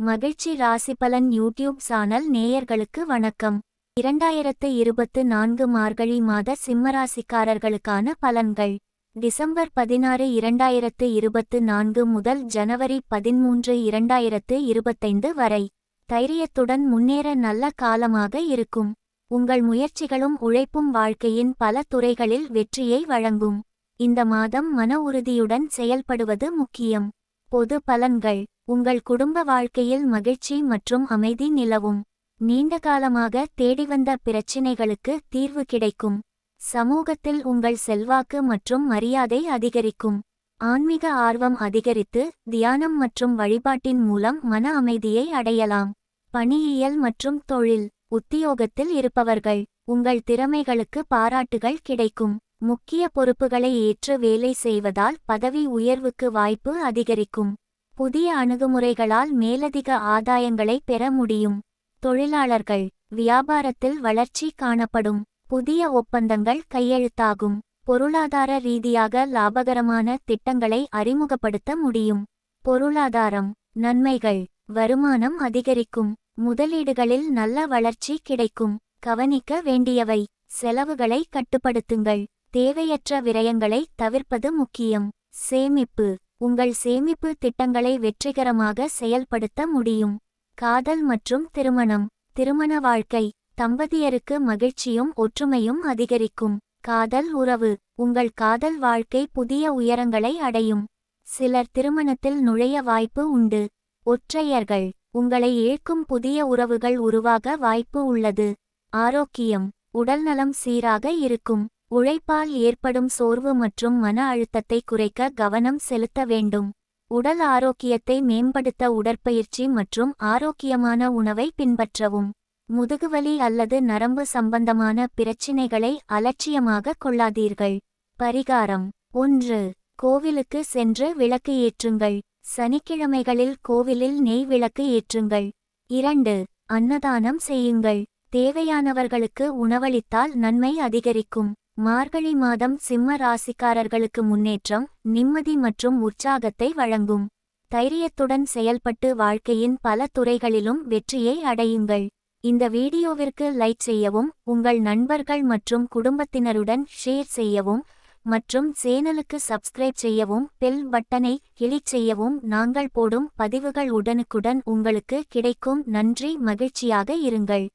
மகிழ்ச்சி ராசிபலன் YouTube channel நேயர்களுக்கு வணக்கம். இரண்டாயிரத்து இருபத்து நான்கு மார்கழி மாத சிம்மராசிக்காரர்களுக்கான பலன்கள். டிசம்பர் பதினாறு இரண்டாயிரத்து இருபத்து நான்கு முதல் ஜனவரி பதிமூன்று இரண்டாயிரத்து இருபத்தைந்து வரை. தைரியத்துடன் முன்னேற நல்ல காலமாக இருக்கும். உங்கள் முயற்சிகளும் உழைப்பும் வாழ்க்கையின் பல துறைகளில் வெற்றியை வழங்கும். இந்த மாதம் மன உறுதியுடன் செயல்படுவது முக்கியம். பொது பலன்கள். உங்கள் குடும்ப வாழ்க்கையில் மகிழ்ச்சி மற்றும் அமைதி நிலவும். நீண்ட காலமாக தேடிவந்த பிரச்சினைகளுக்கு தீர்வு கிடைக்கும். சமூகத்தில் உங்கள் செல்வாக்கு மற்றும் மரியாதை அதிகரிக்கும். ஆன்மீக ஆர்வம் அதிகரித்து தியானம் மற்றும் வழிபாட்டின் மூலம் மன அமைதியை அடையலாம். பணியியல் மற்றும் தொழில் உத்தியோகத்தில் இருப்பவர்கள் உங்கள் திறமைகளுக்கு பாராட்டுகள் கிடைக்கும். முக்கிய பொறுப்புகளை ஏற்று வேலை செய்வதால் பதவி உயர்வுக்கு வாய்ப்பு அதிகரிக்கும். புதிய அணுகுமுறைகளால் மேலதிக ஆதாயங்களை பெற முடியும். தொழிலாளர்கள் வியாபாரத்தில் வளர்ச்சி காணப்படும். புதிய ஒப்பந்தங்கள் கையெழுத்தாகும். பொருளாதார ரீதியாக லாபகரமான திட்டங்களை அறிமுகப்படுத்த முடியும். பொருளாதாரம் நன்மைகள் வருமானம் அதிகரிக்கும். முதலீடுகளில் நல்ல வளர்ச்சி கிடைக்கும். கவனிக்க வேண்டியவை செலவுகளை கட்டுப்படுத்துங்கள். தேவையற்ற விரயங்களை தவிர்ப்பது முக்கியம். சேமிப்பு உங்கள் சேமிப்பு திட்டங்களை வெற்றிகரமாக செயல்படுத்த முடியும். காதல் மற்றும் திருமணம். திருமண வாழ்க்கை. தம்பதியருக்கு மகிழ்ச்சியும் ஒற்றுமையும் அதிகரிக்கும். காதல் உறவு. உங்கள் காதல் வாழ்க்கை புதிய உயரங்களை அடையும். சிலர் திருமணத்தில் நுழைய வாய்ப்பு உண்டு. ஒற்றையர்கள். உங்களை இழுக்கும் புதிய உறவுகள் உருவாக வாய்ப்பு உள்ளது. ஆரோக்கியம். உடல்நலம் சீராக இருக்கும். உழைப்பால் ஏற்படும் சோர்வு மற்றும் மன அழுத்தத்தை குறைக்க கவனம் செலுத்த வேண்டும். உடல் ஆரோக்கியத்தை மேம்படுத்த உடற்பயிற்சி மற்றும் ஆரோக்கியமான உணவை பின்பற்றவும். முதுகுவலி அல்லது நரம்பு சம்பந்தமான பிரச்சினைகளை அலட்சியமாக கொள்ளாதீர்கள். பரிகாரம். ஒன்று. கோவிலுக்கு சென்று விளக்கு ஏற்றுங்கள். சனிக்கிழமைகளில் கோவிலில் நெய் விளக்கு ஏற்றுங்கள். இரண்டு. அன்னதானம் செய்யுங்கள். தேவையானவர்களுக்கு உணவளித்தால் நன்மை அதிகரிக்கும். மார்கழி மாதம் சிம்ம ராசிக்காரர்களுக்கு முன்னேற்றம் நிம்மதி மற்றும் உற்சாகத்தை வழங்கும். தைரியத்துடன் செயல்பட்டு வாழ்க்கையின் பல துறைகளிலும் வெற்றியை அடையுங்கள். இந்த வீடியோவிற்கு லைக் செய்யவும் உங்கள் நண்பர்கள் மற்றும் குடும்பத்தினருடன் ஷேர் செய்யவும் மற்றும் சேனலுக்கு சப்ஸ்கிரைப் செய்யவும் பெல் பட்டனை கிளிக் செய்யவும் நாங்கள் போடும் பதிவுகள் உடனுக்குடன் உங்களுக்கு கிடைக்கும். நன்றி மகிழ்ச்சியாக இருங்கள்.